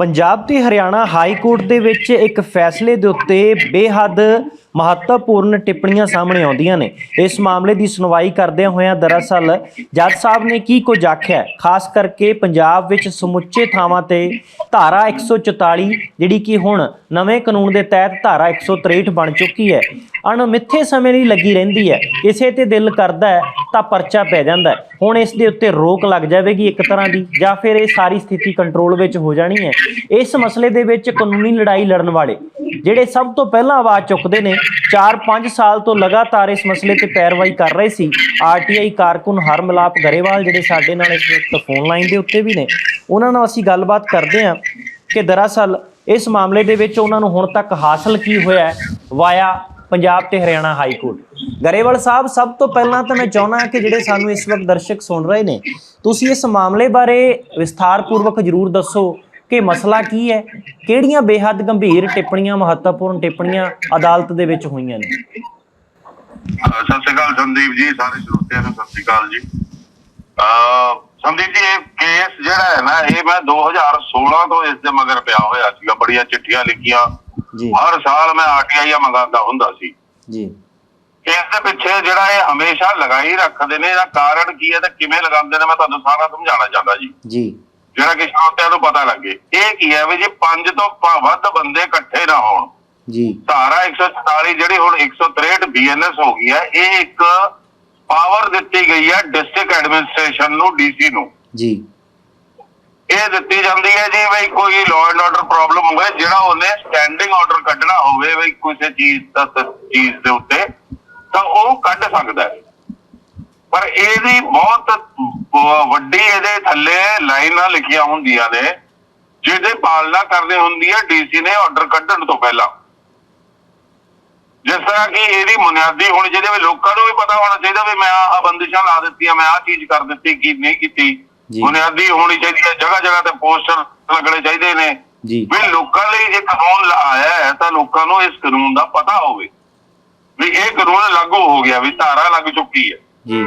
ਪੰਜਾਬ ਤੇ Haryana high court ਦੇ ਵਿੱਚ ਇੱਕ ਫੈਸਲੇ ਦੇ ਉੱਤੇ ਬੇਹੱਦ ਮਹੱਤਵਪੂਰਨ ਟਿੱਪਣੀਆਂ ਸਾਹਮਣੇ ਆਉਂਦੀਆਂ ਨੇ। ਇਸ ਮਾਮਲੇ ਦੀ ਸੁਣਵਾਈ ਕਰਦਿਆਂ ਹੋਇਆਂ ਦਰਅਸਲ ਜੱਜ ਸਾਹਿਬ ਨੇ ਕੀ ਕੁਝ ਆਖਿਆ? ਖਾਸ ਕਰਕੇ ਪੰਜਾਬ ਵਿੱਚ ਸਮੁੱਚੇ ਥਾਵਾਂ ਤੇ ਧਾਰਾ 144 ਜਿਹੜੀ ਕਿ ਹੁਣ ਨਵੇਂ ਕਾਨੂੰਨ ਦੇ ਤਹਿਤ ਧਾਰਾ 163 ਬਣ ਚੁੱਕੀ ਹੈ ਅਣਮਿੱਥੇ ਸਮੇਂ ਲਈ ਲੱਗੀ ਰਹਿੰਦੀ ਹੈ। ਕਿਸੇ ਤੇ ਦਿਲ ਕਰਦਾ ਹੈ ਤਾਂ ਪਰਚਾ ਪੈ ਜਾਂਦਾ ਹੈ। ਹੁਣ ਇਸ ਦੇ ਉੱਤੇ ਰੋਕ ਲੱਗ ਜਾਵੇਗੀ ਇੱਕ ਤਰ੍ਹਾਂ ਦੀ, ਜਾਂ ਫਿਰ ਇਹ ਸਾਰੀ ਸਥਿਤੀ ਕੰਟਰੋਲ ਵਿੱਚ ਹੋ ਜਾਣੀ ਹੈ। ਇਸ ਮਸਲੇ ਦੇ ਵਿੱਚ ਕਾਨੂੰਨੀ ਲੜਾਈ ਲੜਨ ਵਾਲੇ, ਜਿਹੜੇ ਸਭ ਤੋਂ ਪਹਿਲਾਂ ਆਵਾਜ਼ ਚੁੱਕਦੇ ਨੇ 4-5 ਸਾਲ ਤੋਂ ਲਗਾਤਾਰ ਇਸ ਮਸਲੇ ਤੇ ਪੈਰਵਾਈ ਕਰ ਰਹੇ ਸੀ। ਆਰਟੀਆਈ ਕਾਰਕੁਨ ਹਰਮਲਾਪ ਗਰੇਵਾਲ, ਜਿਹੜੇ ਸਾਡੇ ਨਾਲ ਇਸ ਵਕਤ ਫੋਨ ਲਾਈਨ ਦੇ ਉੱਤੇ ਵੀ ਨੇ, ਉਹਨਾਂ ਨਾਲ ਅਸੀਂ ਗੱਲਬਾਤ ਕਰਦੇ ਹਾਂ ਕਿ ਦਰਅਸਲ ਇਸ ਮਾਮਲੇ ਦੇ ਵਿੱਚ ਉਹਨਾਂ ਨੂੰ ਹੁਣ ਤੱਕ ਹਾਸਲ ਕੀ ਹੋਇਆ ਵਾਇਆ ਪੰਜਾਬ ਤੇ ਹਰਿਆਣਾ ਹਾਈ ਕੋਰਟ। ਗਰੇਵਾਲ ਸਾਹਿਬ, ਸਭ ਤੋਂ ਪਹਿਲਾਂ ਤਾਂ ਮੈਂ ਚਾਹੁੰਦਾ ਕਿ ਜਿਹੜੇ ਸਾਨੂੰ ਇਸ ਵਕਤ ਦਰਸ਼ਕ ਸੁਣ ਰਹੇ ਨੇ, ਤੁਸੀਂ ਇਸ ਮਾਮਲੇ ਬਾਰੇ ਵਿਸਥਾਰਪੂਰਵਕ ਜਰੂਰ ਦੱਸੋ ਕਿ ਮਸਲਾ ਕੀ ਹੈ, ਕਿਹੜੀਆਂ ਬੇਹੱਦ ਗੰਭੀਰ ਟਿੱਪਣੀਆਂ, ਮਹੱਤਵਪੂਰਨ ਟਿੱਪਣੀਆਂ ਅਦਾਲਤ ਦੇ ਵਿੱਚ ਹੋਈਆਂ ਨੇ? ਸਤਿ ਸ਼੍ਰੀ ਅਕਾਲ ਸੰਦੀਪ ਜੀ, ਸਾਰੇ ਸਰੋਤਿਆਂ ਨੂੰ ਸਤਿ ਸ਼੍ਰੀ ਅਕਾਲ ਜੀ। ਸੰਦੀਪ ਜੀ, ਇਹ ਕੇਸ ਜਿਹੜਾ ਹੈ ਨਾ, ਇਹ ਮੈਂ 2016 ਤੋਂ ਇਸ ਦੇ ਮਗਰ ਪਿਆ ਹੋਇਆ ਸੀਗਾ, ਬੜੀਆਂ ਚਿੱਠੀਆਂ ਲਿਖੀਆਂ। ਜੀ। ਹਰ ਸਾਲ ਮੈਂ ਆਰਟੀਆਈ ਮੰਗਾਉਂਦਾ ਹੁੰਦਾ ਸੀ। ਜੀ। ਇਸ ਦੇ ਪਿੱਛੇ ਜਿਹੜਾ ਇਹ ਹਮੇਸ਼ਾ ਲਗਾਈ ਰੱਖਦੇ ਨੇ ਇਹਦਾ ਕਾਰਨ ਕੀ ਹੈ ਤੇ ਕਿਵੇਂ ਲਗਾਉਂਦੇ ਨੇ ਮੈਂ ਤੁਹਾਨੂੰ ਸਾਰਾ ਸਮਝਾਉਣਾ ਚਾਹੁੰਦਾ ਜੀ। ਜੀ। ਜਿਹੜਾ ਕਿ ਸਰੋਤਿਆਂ ਨੂੰ ਪਤਾ ਲੱਗੇ। ਇਹ ਕੀ ਹੈ ਵੀ ਜੇ ਪੰਜ ਤੋਂ ਪ- ਵੱਧ ਬੰਦੇ ਇਕੱਠੇ ਨਾ ਹੋਣ ਜੀ। ਧਾਰਾ 144 ਜਿਹੜੀ ਹੁਣ 163 ਬੀਐਨਐਸ ਹੋ ਗਈ ਹੈ ਇਹ ਇੱਕ ਪਾਵਰ ਦਿੱਤੀ ਗਈ ਹੈ ਡਿਸਟ੍ਰਿਕਟ ਐਡਮਿਨਿਸਟ੍ਰੇਸ਼ਨ ਨੂੰ ਡੀਸੀ ਨੂੰ। ਜੀ। ਇਹ ਦਿੱਤੀ ਜਾਂਦੀ ਹੈ ਜੀ ਬਈ ਕੋਈ ਲਾਅ ਐਂਡ ਆਰਡਰ ਪ੍ਰੋਬਲਮ ਹੋਵੇ, ਜਿਹੜਾ ਉਹਨੇ ਸਟੈਂਡਿੰਗ ਆਰਡਰ ਕੱਢਣਾ ਹੋਵੇ ਬਈ ਕਿਸੇ ਚੀਜ਼ ਦਾ ਚੀਜ਼ ਦੇ ਉੱਤੇ, ਤਾਂ ਉਹ ਕੱਢ ਸਕਦਾ ਹੈ। ਪਰ ਇਹਦੀ ਬਹੁਤ ਵੱਡੀ ਇਹਦੇ ਥੱਲੇ ਲਾਈਨਾਂ ਲਿਖੀਆਂ ਹੁੰਦੀਆਂ ਨੇ, ਜਿਹਦੇ ਪਾਲਣਾ ਕਰਨੀ ਹੁੰਦੀ ਹੈ ਡੀਸੀ ਨੇ ਆਰਡਰ ਕੱਢਣ ਤੋਂ ਪਹਿਲਾਂ। ਜਿਸ ਤਰ੍ਹਾਂ ਕਿ ਇਹਦੀ ਬੁਨਿਆਦੀ ਹੁਣ ਜਿਹਦੇ ਵਿੱਚ ਲੋਕਾਂ ਨੂੰ ਵੀ ਪਤਾ ਹੋਣਾ ਚਾਹੀਦਾ ਵੀ ਮੈਂ ਆਹ ਬੰਦਿਸ਼ਾਂ ਲਾ ਦਿੱਤੀਆਂ, ਮੈਂ ਆਹ ਚੀਜ਼ ਕਰ ਦਿੱਤੀ, ਕੀ ਨਹੀਂ ਕੀਤੀ। ਬੁਨਿਆਦੀ ਹੋਣੀ ਚਾਹੀਦੀ ਹੈ ਜਗ੍ਹਾ ਜਗ੍ਹਾ ਤੇ ਪੋਸਟਰ ਲੱਗਣੇ ਚਾਹੀਦੇ ਨੇ। ਜੀ। ਵੀ ਲੋਕਾਂ ਲਈ ਜੇ ਕਾਨੂੰਨ ਆਇਆ ਹੈ ਤਾਂ ਲੋਕਾਂ ਨੂੰ ਇਸ ਕਾਨੂੰਨ ਦਾ ਪਤਾ ਹੋਵੇ। ਵੀ ਇਹ ਕਾਨੂੰਨ ਲਾਗੂ ਹੋ ਗਿਆ ਵੀ ਧਾਰਾ ਲੱਗ ਚੁੱਕੀ ਹੈ। ਜੀ।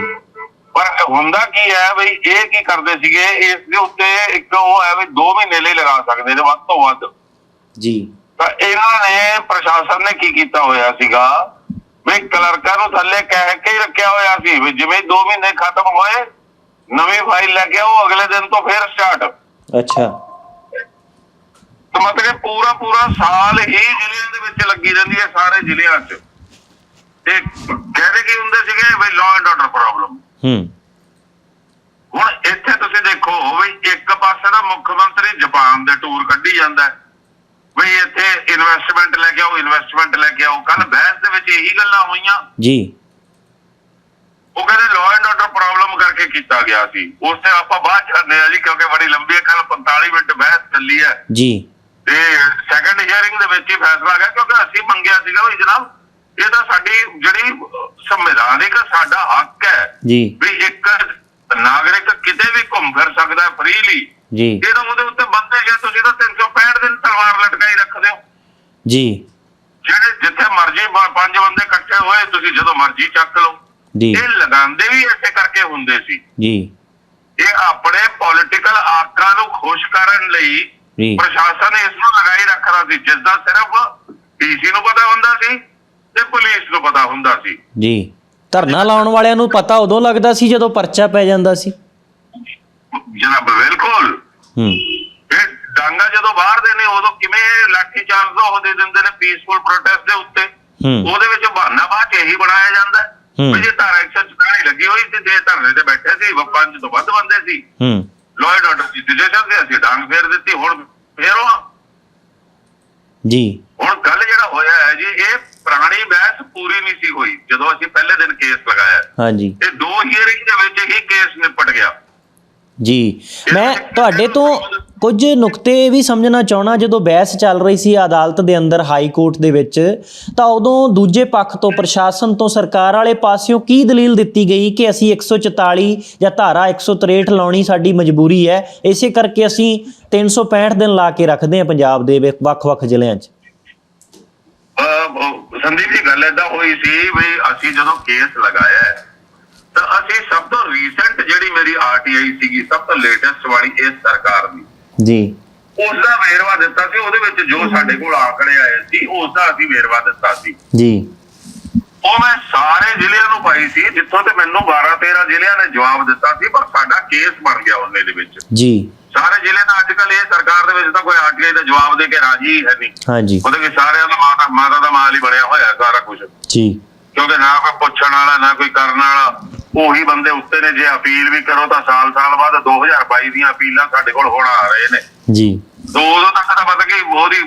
ਪਰ ਹੁੰਦਾ ਕੀ ਹੈ ਵੀ ਇਹ ਕੀ ਕਰਦੇ ਸੀਗੇ ਇਸ ਦੇ ਉੱਤੇ ਇੱਕ ਉਹ ਹੈ ਵੀ 2 ਮਹੀਨੇ ਲਈ ਲਗਾ ਸਕਦੇ ਨੇ ਵੱਧ ਤੋਂ ਵੱਧ। ਜੀ। ਤਾਂ ਇਹਨਾਂ ਨੇ ਪ੍ਰਸ਼ਾਸਨ ਨੇ ਕੀ ਕੀਤਾ ਹੋਇਆ ਸੀਗਾ ਵੀ ਕਲਰਕਾਂ ਨੂੰ ਥੱਲੇ ਕਹਿ ਕੇ ਰੱਖਿਆ ਹੋਇਆ ਸੀ ਵੀ ਜਿਵੇਂ 2 ਮਹੀਨੇ ਖਤਮ ਹੋਏ ਨਵੀਂ ਫਾਈਲ ਲੈ ਕੇ ਆਓ ਅਗਲੇ ਦਿਨ ਤੋਂ ਫਿਰ ਸਟਾਰਟ ਅੱਛਾ। ਤਾਂ ਮਤਲਬ ਪੂਰਾ ਪੂਰਾ ਸਾਲ ਹੀ ਜ਼ਿਲ੍ਹਿਆਂ ਦੇ ਵਿੱਚ ਲੱਗੀ ਰਹਿੰਦੀ ਹੈ ਸਾਰੇ ਜ਼ਿਲ੍ਹਿਆਂ 'ਚ। ਤੇ ਕਹਿੰਦੇ ਕੀ ਹੁੰਦੇ ਸੀਗੇ ਵੀ ਲਾਅ ਐਂਡ ਆਰਡਰ ਪ੍ਰੋਬਲਮ ਹੂੰ। ਹੁਣ ਇੱਥੇ ਤੁਸੀਂ ਦੇਖੋ ਵੀ ਇੱਕ ਪਾਸੇ ਦਾ ਮੁੱਖ ਮੰਤਰੀ ਜਾਪਾਨ ਦੇ ਟੂਰ ਕੱਢੀ ਜਾਂਦਾ ਹੈ। ਵੀ ਇੱਥੇ ਇਨਵੈਸਟਮੈਂਟ ਲੈ ਕੇ ਆਓ ਇਨਵੈਸਟਮੈਂਟ ਲੈ ਕੇ ਆਓ। ਕੱਲ ਬਹਿਸ ਦੇ ਵਿੱਚ ਇਹੀ ਗੱਲਾਂ ਹੋਈਆਂ। ਜੀ। ਉਹ ਕਹਿੰਦੇ ਲਾਅ ਐਂਡ ਆਰਡਰ ਪ੍ਰੋਬਲਮ ਕਰਕੇ ਕੀਤਾ ਗਿਆ ਸੀ। ਉਸ ਤੇ ਆਪਾਂ ਬਾਅਦ ਚ ਕਰਨੇ ਆ ਜੀ ਕਿਉਂਕਿ ਬੜੀ ਲੰਬੀ ਹੈ ਕੱਲ 45 ਮਿੰਟ ਬਹਿਸ ਚੱਲੀ ਹੈ। ਜੀ। ਤੇ ਸੈਕੰਡ ਹੀਅਰਿੰਗ ਦੇ ਵਿੱਚ ਹੀ ਫੈਸਲਾ ਆ ਗਿਆ ਕਿਉਂਕਿ ਅਸੀਂ ਮੰਗਿਆ ਸੀਗਾ ਵੀ ਜਨਾਬ ਇਹ ਤਾਂ ਸਾਡੀ ਜਿਹੜੀ ਸੰਵਿਧਾਨਿਕ ਸਾਡਾ ਹੱਕ ਹੈ ਜੀ। ਵੀ ਇੱਕ ਨਾਗਰਿਕ ਕਿਤੇ ਵੀ ਘੁੰਮ ਫਿਰ ਸਕਦਾ ਫ੍ਰੀਲੀ ਜੀ। ਇਹ ਤਾਂ ਉਹਦੇ ਉੱਤੇ ਬੰਦੇ ਜੇ ਤੁਸੀਂ ਤਾਂ 365 ਦਿਨ ਤਲਵਾਰ ਲਟਕਾਈ ਰੱਖਦੇ ਹੋ। ਜੀ। ਜਿਹੜੇ ਜਿੱਥੇ ਮਰਜ਼ੀ ਪੰਜ ਬੰਦੇ ਇਕੱਠੇ ਹੋਏ ਤੁਸੀਂ ਜਦੋਂ ਮਰਜ਼ੀ ਚੱਕ ਲਓ। ਜੀ। ਇਹ ਲਗਾਉਂਦੇ ਵੀ ਇਸੇ ਕਰਕੇ ਹੁੰਦੇ ਸੀ। ਜੀ। ਇਹ ਆਪਣੇ ਪੋਲਿਟੀਕਲ ਆਕਾਂ ਨੂੰ ਖੁਸ਼ ਕਰਨ ਲਈ ਪ੍ਰਸ਼ਾਸਨ ਇਸ ਨੂੰ ਲਗਾਈ ਰੱਖਦਾ ਸੀ ਜਿਸ ਦਾ ਸਿਰਫ ਡੀਸੀ ਨੂੰ ਪਤਾ ਹੁੰਦਾ ਸੀ ਤੇ ਪੁਲਿਸ ਨੂੰ ਪਤਾ ਹੁੰਦਾ ਸੀ। ਜੀ। ਧਰਨਾ ਲਾਉਣ ਵਾਲਿਆਂ ਨੂੰ ਪਤਾ ਉਦੋਂ ਲੱਗਦਾ ਸੀ ਜਦੋਂ ਪਰਚਾ ਪੈ ਜਾਂਦਾ ਸੀ। ਜਨਾਬ ਬਿਲਕੁਲ। ਹੂੰ। ਇਹ ਡਾਂਗਾ ਜਦੋਂ ਬਾਹਰ ਦੇ ਨੇ ਉਦੋਂ ਕਿਵੇਂ ਲਾਠੀ ਚਾਰਜ ਦਾ ਉਹ ਦੇ ਦਿੰਦੇ ਨੇ ਪੀਸਫੁਲ ਪ੍ਰੋਟੈਸਟ ਦੇ ਉੱਤੇ? ਉਹਦੇ ਵਿੱਚ ਬਹਾਨਾ ਬਾਅਦ ਇਹੀ ਬਣਾਇਆ ਜਾਂਦਾ। ਹੂੰ। ਵੀ ਜੇ ਧਾਰਾ 144 ਲੱਗੀ ਹੋਈ ਸੀ ਤੇ ਧਰਨੇ ਤੇ ਬੈਠੇ ਸੀ ਪੰਜ ਤੋਂ ਵੱਧ ਬੰਦੇ ਸੀ। ਹੂੰ। ਲਾਅ ਐਂਡ ਆਰਡਰ ਦੀ ਸਿਚੁਏਸ਼ਨ ਸੀ ਅਸੀਂ ਡਾਂਗ ਫੇਰ ਦਿੱਤੀ ਹੁਣ ਫੇਰ ਉਹ ਜੀ। ਹੁਣ ਕੱਲ ਜਿਹੜਾ ਹੋਇਆ ਹੈ ਜੀ ਇਹ ਪੁਰਾਣੀ ਬਹਿਸ ਪੂਰੀ ਨਹੀਂ ਸੀ ਹੋਈ ਜਦੋਂ ਅਸੀਂ ਪਹਿਲੇ ਦਿਨ ਕੇਸ ਲਗਾਇਆ। ਹਾਂਜੀ। ਤੇ ਦੋ ਹੀਅਰਿੰਗ ਦੇ ਵਿੱਚ ਹੀ ਕੇਸ ਨਿਪਟ ਗਿਆ। ਜੀ। ਮੈਂ ਤੁਹਾਡੇ ਤੋਂ ਕੁਝ ਨੁਕਤੇ ਵੀ ਸਮਝਣਾ ਚਾਹਣਾ ਜਦੋਂ ਬਹਿਸ ਚੱਲ ਰਹੀ ਸੀ ਅਦਾਲਤ ਦੇ ਅੰਦਰ ਹਾਈ ਕੋਰਟ ਦੇ ਵਿੱਚ, ਤਾਂ ਉਦੋਂ ਦੂਜੇ ਪੱਖ ਤੋਂ ਪ੍ਰਸ਼ਾਸਨ ਤੋਂ ਸਰਕਾਰ ਵਾਲੇ ਪਾਸਿਓਂ ਕੀ ਦਲੀਲ ਦਿੱਤੀ ਗਈ ਕਿ ਅਸੀਂ 144 ਜਾਂ ਧਾਰਾ 163 ਲਾਉਣੀ ਸਾਡੀ ਮਜਬੂਰੀ ਹੈ? ਇਸੇ ਕਰਕੇ ਅਸੀਂ 365 ਦਿਨ ਲਾ ਕੇ ਰੱਖਦੇ ਹਾਂ ਪੰਜਾਬ ਦੇ ਵੱਖ-ਵੱਖ ਜ਼ਿਲ੍ਹਿਆਂ 'ਚ। ਸੰਦੀਪ ਜੀ, ਗੱਲ ਏਦਾਂ ਹੋਈ ਸੀ ਵੀ ਅਸੀਂ ਜਦੋਂ ਕੇਸ ਲਗਾਇਆ, ਤਾਂ ਅਸੀਂ ਸਭ ਤੋਂ ਰੀਸੈਂਟ ਜਿਹੜੀ ਮੇਰੀ ਆਰਟੀਆਈ ਸੀਗੀ, ਸਭ ਤੋਂ ਲੇਟੈਸਟ ਵਾਲੀ ਇਸ ਸਰਕਾਰ ਦੀ। ਜੀ। ਉਸ ਦਾ ਵੇਰਵਾ ਦਿੱਤਾ ਸੀ ਉਹਦੇ ਵਿੱਚ ਜੋ ਸਾਡੇ ਕੋਲ ਆંકੜੇ ਆਏ ਸੀ ਉਸ ਦਾ ਅਸੀਂ ਵੇਰਵਾ ਦਿੱਤਾ ਸੀ। ਜੀ। ਉਹ ਮੈਂ ਸਾਰੇ ਜ਼ਿਲ੍ਹਿਆਂ ਨੂੰ ਪਾਈ ਸੀ ਜਿੱਥੋਂ ਤੇ ਮੈਨੂੰ 12 13 ਜ਼ਿਲ੍ਹਿਆਂ ਨੇ ਜਵਾਬ ਦਿੱਤਾ ਸੀ ਪਰ ਸਾਡਾ ਕੇਸ ਬਣ ਗਿਆ ਉਹਨੇ ਦੇ ਵਿੱਚ। ਜੀ। ਸਾਰੇ ਜ਼ਿਲ੍ਹੇ ਦਾ ਅੱਜ ਕੱਲ ਇਹ ਸਰਕਾਰ ਦੇ ਵਿੱਚ ਤਾਂ ਕੋਈ ਆਰਟੀਆਈ ਦਾ ਜਵਾਬ ਦੇ ਕੇ ਰਾਜੀ ਹੈ ਨਹੀਂ। ਹਾਂਜੀ। ਉਹਦੇ ਵਿੱਚ ਸਾਰਿਆਂ ਦਾ ਮਾਤਾ ਮਾਤਾ ਦਾ ਮਾਲ ਹੀ ਬਣਿਆ ਹੋਇਆ ਸਾਰਾ ਕੁਝ ਜੀ। ਕਿਉਂਕਿ ਨਾ ਕੋਈ ਪੁੱਛਣ ਵਾਲਾ ਨਾ ਕੋਈ ਕਰਨ ਵਾਲਾ ਉਹੀ ਬੰਦੇ ਉੱਤੇ ਨੇ। ਜੇ ਅਪੀਲ ਵੀ ਕਰੋ ਤਾਂ ਸਾਲ ਸਾਲ ਬਾਅਦ 2022 ਦੀਆਂ ਅਪੀਲਾਂ ਸਾਡੇ ਕੋਲ ਹੁਣ ਆ ਰਹੇ ਨੇ। ਜੀ। ਤੋਂ ਉਦੋਂ ਤੱਕ ਤਾਂ ਪਤਾ ਕਿ ਉਹਦੀ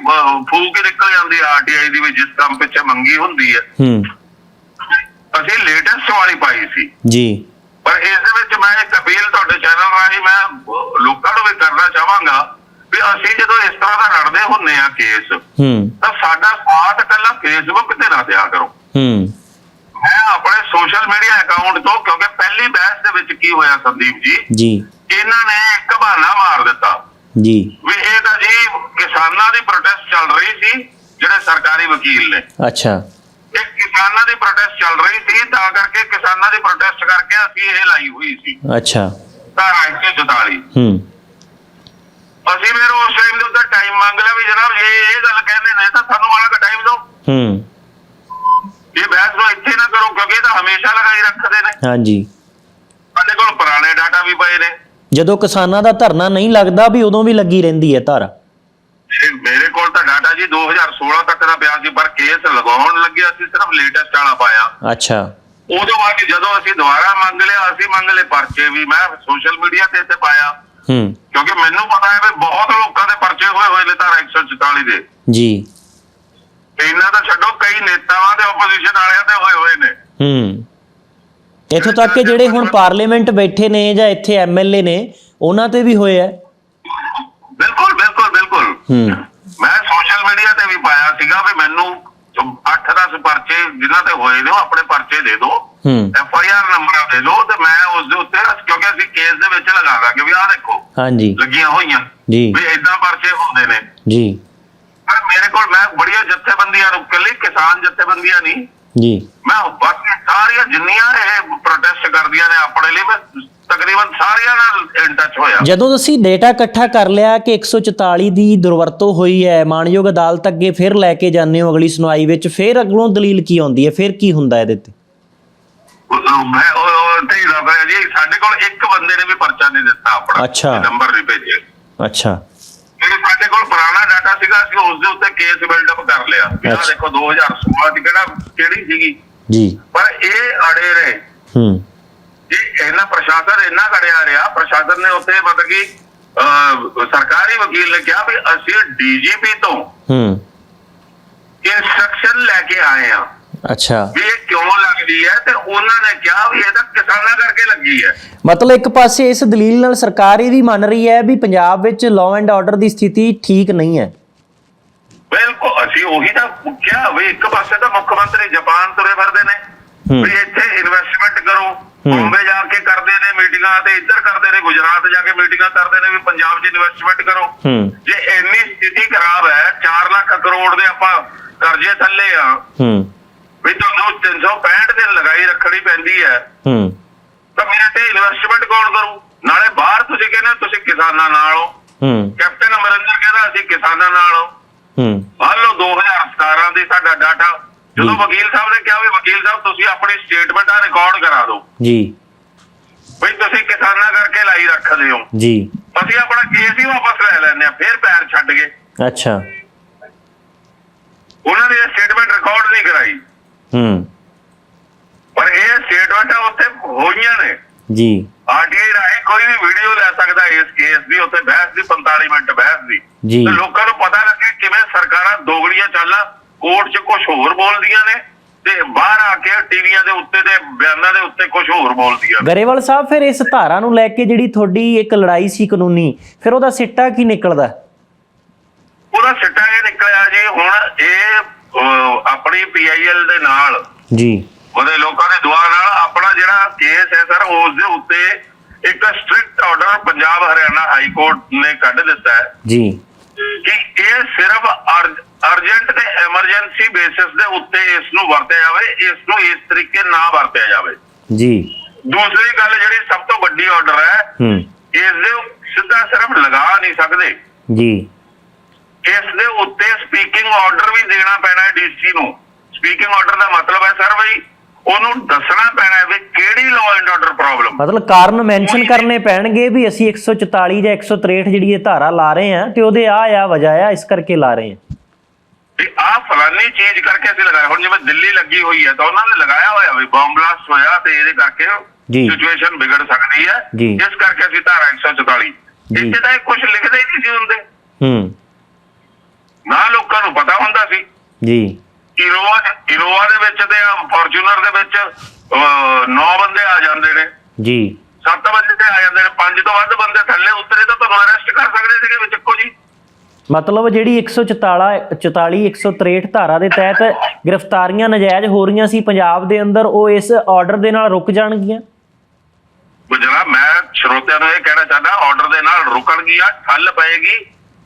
ਫੂਕ ਹੀ ਨਿਕਲ ਜਾਂਦੀ ਆਰਟੀਆਈ ਦੀ ਵੀ ਜਿਸ ਕੰਮ ਪਿੱਛੇ ਮੰਗੀ ਹੁੰਦੀ ਹੈ ਹੂੰ। ਅਸੀਂ ਲੇਟੈਸਟ ਵਾਲੀ ਪਾਈ ਸੀ। ਜੀ। ਪਰ ਇਸ ਦੇ ਵਿੱਚ ਮੈਂ ਇੱਕ ਅਪੀਲ ਤੁਹਾਡੇ ਚੈਨਲ ਰਾਹੀਂ ਮੈਂ ਲੋਕਾਂ ਨੂੰ ਵੀ ਕਰਨਾ ਚਾਹਾਂਗਾ ਵੀ ਅਸੀਂ ਜਦੋਂ ਇਸ ਤਰ੍ਹਾਂ ਦਾ ਲੜਦੇ ਹੁੰਨੇ ਆ ਕੇਸ ਹੂੰ। ਤਾਂ ਸਾਡਾ ਸਾਥ ਇਕੱਲਾ ਫੇਸਬੁੱਕ ਤੇ ਨਾ ਦਿਆ ਕਰੋ। ਹੂੰ। ਮੈਂ ਆਪਣੇ ਸੋਸ਼ਲ ਮੀਡੀਆ ਅਕਾਊਂਟ ਤੋਂ ਕਿਉਂਕਿ ਪਹਿਲੀ ਬਹਿਸ ਦੇ ਵਿੱਚ ਕੀ ਹੋਇਆ ਸੰਦੀਪ ਜੀ? ਜੀ। ਇਹਨਾਂ ਨੇ ਇੱਕ ਬਹਾਨਾ ਮਾਰ ਦਿੱਤਾ। ਜੀ। ਵੀ ਇਹ ਤਾਂ ਜੀ ਕਿਸਾਨਾਂ ਦੀ ਪ੍ਰੋਟੈਸਟ ਚੱਲ ਰਹੀ ਸੀ ਜਿਹੜੇ ਸਰਕਾਰੀ ਵਕੀਲ ਨੇ। ਅੱਛਾ। ਇਹ ਕਿਸਾਨਾਂ ਦੀ ਪ੍ਰੋਟੈਸਟ ਚੱਲ ਰਹੀ ਸੀ ਤਾਂ ਕਰਕੇ ਕਿਸਾਨਾਂ ਦੀ ਪ੍ਰੋਟੈਸਟ ਕਰਕੇ ਅਸੀਂ ਇਹ ਲਾਈ ਹੋਈ ਸੀ। ਅੱਛਾ। ਧਾਰਾ 144 ਹੂੰ। ਅਸੀਂ ਫਿਰ ਉਸ ਟਾਈਮ ਦੇ ਉੱਤੇ ਟਾਈਮ ਮੰਗ ਲਿਆ ਵੀ ਜਨਾਬ ਜੇ ਇਹ ਗੱਲ ਕਹਿੰਦੇ ਨੇ ਤਾਂ ਸਾਨੂੰ ਮਾੜਾ ਕੁ ਟਾਈਮ ਦਿਓ। ਹੂੰ। ਇਹ ਬਹਿਸ ਨੂੰ ਇੱਥੇ ਨਾ ਕਰੋ ਕਿਉਂਕਿ ਇਹ ਤਾਂ ਹਮੇਸ਼ਾ ਲਗਾਈ ਰੱਖਦੇ ਨੇ। ਹਾਂਜੀ। ਸਾਡੇ ਕੋਲ ਪੁਰਾਣੇ ਡਾਟਾ ਵੀ ਪਏ ਨੇ। ਜਦੋਂ ਕਿਸਾਨਾਂ ਦਾ ਧਰਨਾ ਨਹੀਂ ਲੱਗਦਾ ਵੀ ਉਦੋਂ ਵੀ ਲੱਗੀ ਰਹਿੰਦੀ ਹੈ ਧਾਰਾ। ਮੇਰੇ ਕੋਲ ਤਾਂ ਡਾਟਾ ਜੀ 2016 ਤੱਕ ਦਾ ਪਿਆ ਸੀ ਪਰ ਕੇਸ ਲਗਾਉਣ ਲੱਗਿਆ ਸੀ ਸਿਰਫ ਲੇਟੈਸਟ ਵਾਲਾ ਪਾਇਆ। ਅੱਛਾ। ਉਦੋਂ ਬਾਅਦ ਜਦੋਂ ਅਸੀਂ ਦੁਬਾਰਾ ਮੰਗ ਲਿਆ ਅਸੀਂ ਮੰਗ ਲਏ ਪਰਚੇ ਵੀ। ਮੈਂ ਸੋਸ਼ਲ ਮੀਡੀਆ ਤੇ ਇੱਥੇ ਪਾਇਆ। ਹੂੰ। ਕਿਉਂਕਿ ਮੈਨੂੰ ਪਤਾ ਹੈ ਵੀ ਬਹੁਤ ਲੋਕਾਂ ਦੇ ਪਰਚੇ ਹੋਏ ਹੋਏ ਨੇ ਧਾਰਾ 144 ਦੇ। ਜੀ। ਤੇ ਇਹਨਾਂ ਦਾ ਛੱਡੋ ਕਈ ਨੇਤਾਵਾਂ ਦੇ ਆਪੋਜੀਸ਼ਨ ਵਾਲਿਆਂ ਦੇ ਹੋਏ ਹੋਏ ਨੇ। ਹੂੰ। ਇੱਥੋਂ ਤੱਕ ਕਿ ਜਿਹੜੇ ਹੁਣ ਪਾਰਲੀਮੈਂਟ ਬੈਠੇ ਨੇ ਜਾਂ ਇੱਥੇ ਐਮਐਲਏ ਨੇ ਉਹਨਾਂ ਤੇ ਵੀ ਹੋਏ ਆ? ਬਿਲਕੁਲ ਬਿਲਕੁਲ ਬਿਲਕੁਲ। ਹੂੰ। ਮੈਂ ਸੋਸ਼ਲ ਮੀਡੀਆ ਤੇ ਵੀ ਪਾਇਆ ਸੀਗਾ ਵੀ ਮੈਨੂੰ 8-10 ਪਰਚੇ ਜਿਨ੍ਹਾਂ ਤੇ ਹੋਏ ਨੇ ਉਹ ਆਪਣੇ ਪਰਚੇ ਦੇ ਦਿਓ। ਹੂੰ। ਐਫ ਆਈ ਆਰ ਨੰਬਰ ਦੇ ਦਿਓ ਤੇ ਮੈਂ ਉਸ ਦੇ ਉੱਤੇ ਕਿਉਂਕਿ ਅਸੀਂ ਕੇਸ ਦੇ ਵਿੱਚ ਲਗਾ ਦਾਂਗੇ ਵੀ ਆਹ ਦੇਖੋ ਹਾਂਜੀ। ਲੱਗੀਆਂ ਹੋਈਆਂ। ਜੀ। ਵੀ ਇਦਾਂ ਪਰਚੇ ਹੁੰਦੇ ਨੇ। ਜੀ। ਪਰ ਮੇਰੇ ਮੈਂ ਬੜੀਆਂ ਜਥੇਬੰਦੀਆਂ ਨੂੰ ਕੱਲੀ ਕਿਸਾਨ ਜਥੇਬੰਦੀਆਂ ਨਹੀਂ। ਜੀ। ਮੈਂ ਬਾਕੀ ਸਾਰੀਆਂ ਜਿੰਨੀਆਂ ਇਹ ਪ੍ਰੋਟੈਸਟ ਕਰਦੀਆਂ ਨੇ ਆਪਣੇ ਲਈ ਮੈਂ ਤਕਰੀਬਨ ਸਾਰਿਆਂ ਨਾਲ ਇਨ ਟੱਚ ਹੋਇਆ। ਜਦੋਂ ਤੁਸੀਂ ਡੇਟਾ ਇਕੱਠਾ ਕਰ ਲਿਆ ਕਿ 144 ਦੀ ਦੁਰਵਰਤੋਂ ਹੋਈ ਹੈ ਮਾਨਯੋਗ ਅਦਾਲਤ ਅੱਗੇ ਫਿਰ ਲੈ ਕੇ ਜਾਂਦੇ ਹੋ ਅਗਲੀ ਸੁਣਵਾਈ ਵਿੱਚ ਫਿਰ ਅਗਲੋਂ ਦਲੀਲ ਕੀ ਆਉਂਦੀ ਹੈ? ਫਿਰ ਕੀ ਹੁੰਦਾ ਇਹਦੇ ਤੇ? ਮੈਂ ਉਹ ਤੇ ਹੀ ਦੱਸ ਰਿਹਾ ਜੀ ਸਾਡੇ ਕੋਲ ਇੱਕ ਬੰਦੇ ਨੇ ਵੀ ਪਰਚਾ ਨਹੀਂ ਦਿੱਤਾ ਆਪਣਾ। ਨੰਬਰ ਨਹੀਂ ਭੇਜੇ ਅੱਛਾ। ਕਿਉਂਕਿ ਸਾਡੇ ਕੋਲ ਪੁਰਾਣਾ ਡਾਟਾ ਸੀਗਾ ਅਸੀਂ ਉਸ ਦੇ ਉੱਤੇ ਕੇਸ ਬਿਲਡਅਪ ਕਰ ਲਿਆ। ਦੇਖੋ 2016 ਦੀ ਕਿਹੜਾ ਕਿਹੜੀ ਸੀਗੀ? ਜੀ। ਪਰ ਇਹ ਅੜੇ ਰਹੇ। ਹੂੰ। ਇਹ ਇਹਨਾਂ ਪ੍ਰਸ਼ਾਸਨ ਇੰਨਾ ਕੜਿਆ ਰਿਹਾ ਪ੍ਰਸ਼ਾਸਨ ਨੇ ਉੱਥੇ ਮਤਲਬ ਕਿ ਸਰਕਾਰੀ ਵਕੀਲ ਨੇ ਕਿਹਾ ਵੀ ਅਸੀਂ ਡੀਜੀਪੀ ਤੋਂ ਹੂੰ। ਇਨਸਟਰਕਸ਼ਨ ਲੈ ਕੇ ਆਏ ਆ ਅੱਛਾ। ਵੀ ਇਹ ਕਿਉਂ ਲੱਗਦੀ ਹੈ ਤੇ ਉਹਨਾਂ ਨੇ ਕਿਹਾ ਵੀ ਇਹ ਤਾਂ ਕਿਸਾਨਾਂ ਕਰਕੇ ਲੱਗੀ ਹੈ। ਮਤਲਬ ਇੱਕ ਪਾਸੇ ਇਸ ਦਲੀਲ ਨਾਲ ਸਰਕਾਰ ਇਹ ਵੀ ਮੰਨ ਰਹੀ ਹੈ ਵੀ ਪੰਜਾਬ ਵਿੱਚ ਲਾਅ ਐਂਡ ਆਰਡਰ ਦੀ ਸਥਿਤੀ ਠੀਕ ਨਹੀਂ ਹੈ। ਬਿਲਕੁਲ ਅਸੀਂ ਉਹੀ ਤਾਂ ਕਿਹਾ ਵੀ ਇੱਕ ਪਾਸੇ ਤਾਂ ਮੁੱਖ ਮੰਤਰੀ ਜਾਪਾਨ ਤੁਰੇ ਫਿਰਦੇ ਨੇ। ਵੀ ਇੱਥੇ ਇਨਵੈਸਟਮੈਂਟ ਕਰੋ। ਬੰਬੇ ਜਾ ਕੇ ਕਰਦੇ ਨੇ ਮੀਟਿੰਗਾਂ ਤੇ ਇੱਧਰ ਕਰਦੇ ਨੇ ਗੁਜਰਾਤ ਜਾ ਕੇ ਮੀਟਿੰਗਾਂ ਕਰਦੇ ਨੇ ਵੀ ਪੰਜਾਬ 'ਚ ਇਨਵੈਸਟਮੈਂਟ ਕਰੋ। ਜੇ ਇੰਨੀ ਸਥਿਤੀ ਖਰਾਬ ਹੈ 4 ਲੱਖ ਕਰੋੜ ਦੇ ਆਪਾਂ ਕਰਜ਼ੇ ਥੱਲੇ ਆ ਹੂੰ। ਵੀ ਤੁਹਾਨੂੰ 365 ਦਿਨ ਲਗਾਈ ਰੱਖਣੀ ਪੈਂਦੀ ਹੈ। ਹੂੰ। ਤਾਂ ਮੇਰੇ ਤੇ ਇਨਵੈਸਟਮੈਂਟ ਕੌਣ ਕਰੂ? ਨਾਲੇ ਬਾਹਰ ਤੁਸੀਂ ਕਹਿੰਦੇ ਤੁਸੀਂ ਕਿਸਾਨਾਂ ਨਾਲ ਹੋ। ਹੂੰ। ਕੈਪਟਨ ਅਮਰਿੰਦਰ ਕਹਿੰਦਾ ਅਸੀਂ ਕਿਸਾਨਾਂ ਨਾਲ ਹੋ। ਹੂੰ। ਲਓ 2017 ਦੀ ਸਾਡਾ ਡਾਟਾ ਜਦੋਂ। ਵਕੀਲ ਸਾਹਿਬ ਨੇ ਕਿਹਾ ਵੀ ਵਕੀਲ ਸਾਹਿਬ ਤੁਸੀਂ ਆਪਣੀ ਸਟੇਟਮੈਂਟ ਆ ਰਿਕਾਰਡ ਕਰਾ ਦਿਓ। ਜੀ। ਵੀ ਤੁਸੀਂ ਕਿਸਾਨਾਂ ਕਰਕੇ ਲਾਈ ਰੱਖਦੇ ਹੋ। ਜੀ। ਅਸੀਂ ਆਪਣਾ ਕੇਸ ਹੀ ਵਾਪਸ ਲੈ ਲੈਂਦੇ ਆ ਫਿਰ ਪੈਰ ਛੱਡ ਗਏ। ਅੱਛਾ। ਉਹਨਾਂ ਨੇ ਸਟੇਟਮੈਂਟ ਰਿਕਾਰਡ ਨਹੀਂ ਕਰਾਈ। ਹੂੰ। ਪਰ ਇਹ ਸਟੇਟਮੈਂਟਾਂ ਉੱਥੇ ਹੋਈਆਂ ਨੇ। ਜੀ। ਆਰਟੀਆਈ ਰਾਹੀਂ ਕੋਈ ਵੀ ਵੀਡੀਓ ਲੈ ਸਕਦਾ ਇਸ ਕੇਸ ਦੀ ਉੱਥੇ ਬਹਿਸ ਦੀ 45 ਮਿੰਟ ਬਹਿਸ ਦੀ। ਤੇ ਲੋਕਾਂ ਨੂੰ ਪਤਾ ਲੱਗੇ ਕਿਵੇਂ ਸਰਕਾਰਾਂ ਦੋਗਲੀਆਂ ਚਾਲਾਂ ਕੋਰਟ 'ਚ ਕੁਝ ਹੋਰ ਬੋਲਦੀਆਂ ਨੇ ਤੇ ਬਾਹਰ ਆ ਕੇ ਟੀਵੀਆਂ ਦੇ ਉੱਤੇ ਤੇ ਬਿਆਨਾਂ ਦੇ ਉੱਤੇ ਕੁਝ ਹੋਰ ਬੋਲਦੀਆਂ ਗਰੇਵਾਲ ਸਾਹਿਬ ਫਿਰ ਇਸ ਧਾਰਾ ਨੂੰ ਲੈ ਕੇ ਜਿਹੜੀ ਤੁਹਾਡੀ ਇੱਕ ਲੜਾਈ ਸੀ ਕਾਨੂੰਨੀ ਫਿਰ ਉਹਦਾ ਸਿੱਟਾ ਕੀ ਨਿਕਲਦਾ? ਉਹਦਾ ਸਿੱਟਾ ਇਹ ਨਿਕਲਿਆ ਜੀ ਹੁਣ ਇਹ ਆਪਣੀ ਪੀਆਈਐਲ ਦੇ ਨਾਲ ਜੀ। ਉਹਦੇ ਲੋਕਾਂ ਦੇ ਦੁਆ ਨਾਲ ਆਪਣਾ ਜਿਹੜਾ ਕੇਸ ਹੈ ਸਰ ਉਸ ਦੇ ਉੱਤੇ ਇੱਕ strict order Punjab Haryana high court ਨੇ ਕੱਢ ਦਿੱਤਾ ਹੈ ਜੀ। ਕਿ ਇਹ ਸਿਰਫ ਅਰਜੈਂਟ ਤੇ ਐਮਰਜੈਂਸੀ ਬੇਸਿਸ ਦੇ ਉੱਤੇ ਇਸ ਨੂੰ ਵਰਤਿਆ ਜਾਵੇ ਇਸ ਨੂੰ ਇਸ ਤਰੀਕੇ ਨਾ ਵਰਤਿਆ ਜਾਵੇ। ਜੀ। ਦੂਸਰੀ ਗੱਲ ਜਿਹੜੀ ਸਭ ਤੋਂ ਵੱਡੀ ਆਰਡਰ ਹੈ ਹੂੰ। ਇਸ ਦੇ ਸਿੱਧਾ ਸਿਰਫ ਲਗਾ ਨਹੀਂ ਸਕਦੇ। ਜੀ। ਆਰਡਰ ਵੀ ਦੇਣਾ ਪੈਣਾ ਹੈ ਡੀਸੀ ਨੂੰ। ਸਪੀਕਿੰਗ ਆਰਡਰ ਦਾ ਮਤਲਬ ਹੈ ਸਰ ਬਈ ਉਹਨੂੰ ਦੱਸਣਾ ਪੈਣਾ ਹੈ ਵੀ ਕਿਹੜੀ ਲਾਅ ਐਂਡ ਆਰਡਰ ਪ੍ਰੋਬਲਮ ਮਤਲਬ ਕਾਰਨ ਮੈਂਸ਼ਨ ਕਰਨੇ ਪੈਣਗੇ ਵੀ ਅਸੀਂ 144 ਜਾਂ 163 ਜਿਹੜੀ ਇਹ ਧਾਰਾ ਲਾ ਰਹੇ ਹਾਂ ਤੇ ਉਹਦੇ ਆ ਆ ਵਜ੍ਹਾ ਆ ਇਸ ਕਰਕੇ ਲਾ ਰਹੇ ਹਾਂ। ਵੀ ਆਹ ਫਲਾਨੀ ਚੀਜ਼ ਕਰਕੇ ਅਸੀਂ ਲਗਾਇਆ। ਹੁਣ ਜਿਵੇਂ ਦਿੱਲੀ ਲੱਗੀ ਹੋਈ ਹੈ ਤਾਂ ਉਹਨਾਂ ਨੇ ਲਗਾਇਆ ਹੋਇਆ ਵੀ ਬੰਬ ਬਲਾਸਟ ਹੋਇਆ ਤੇ ਇਹਦੇ ਕਰਕੇ ਜੀ। ਸਿਚੁਏਸ਼ਨ ਵਿਗੜ ਸਕਦੀ ਹੈ। ਇਸ ਕਰਕੇ ਅਸੀਂ ਧਾਰਾ 144 ਜੀ। ਇੱਥੇ ਤਾਂ ਕੁਝ ਲਿਖਦੇ ਹੀ ਨਹੀਂ ਸੀ ਹੁੰਦੇ। ਹੂੰ। ਨਾ ਲੋਕਾਂ ਨੂੰ ਪਤਾ ਹੁੰਦਾ ਸੀ। ਜੀ। ਇਨੋਵਾ ਇਨੋਵਾ ਦੇ ਵਿੱਚ ਤੇ ਫੋਰਚੂਨਰ ਦੇ ਵਿੱਚ 9 ਬੰਦੇ ਆ ਜਾਂਦੇ ਨੇ। ਜੀ। 7 ਬੰਦੇ ਤੇ ਆ ਜਾਂਦੇ ਨੇ। 5 ਤੋਂ ਵੱਧ ਬੰਦੇ ਥੱਲੇ ਉਤਰੇ ਤਾਂ ਤੁਹਾਨੂੰ ਅਰੈਸਟ ਕਰ ਸਕਦੇ ਸੀਗੇ ਵਿੱਚ ਇੱਕੋ ਜੀ। ਮਤਲਬ ਜਿਹੜੀ 144 44 163 ਧਾਰਾ ਦੇ ਤਹਿਤ ਗ੍ਰਿਫਤਾਰੀਆਂ ਨਜਾਇਜ਼ ਹੋ ਰਹੀਆਂ ਸੀ ਪੰਜਾਬ ਦੇ ਅੰਦਰ ਉਹ ਇਸ ਆਰਡਰ ਦੇ ਨਾਲ ਰੁਕ ਜਾਣਗੀਆਂ? ਜਨਾਬ ਮੈਂ ਸਰੋਤਿਆਂ ਨੂੰ ਇਹ ਕਹਿਣਾ ਚਾਹੁੰਦਾ ਆਰਡਰ ਦੇ ਨਾਲ ਰੁਕਣਗੀਆਂ ਠੱਲ ਪਏਗੀ।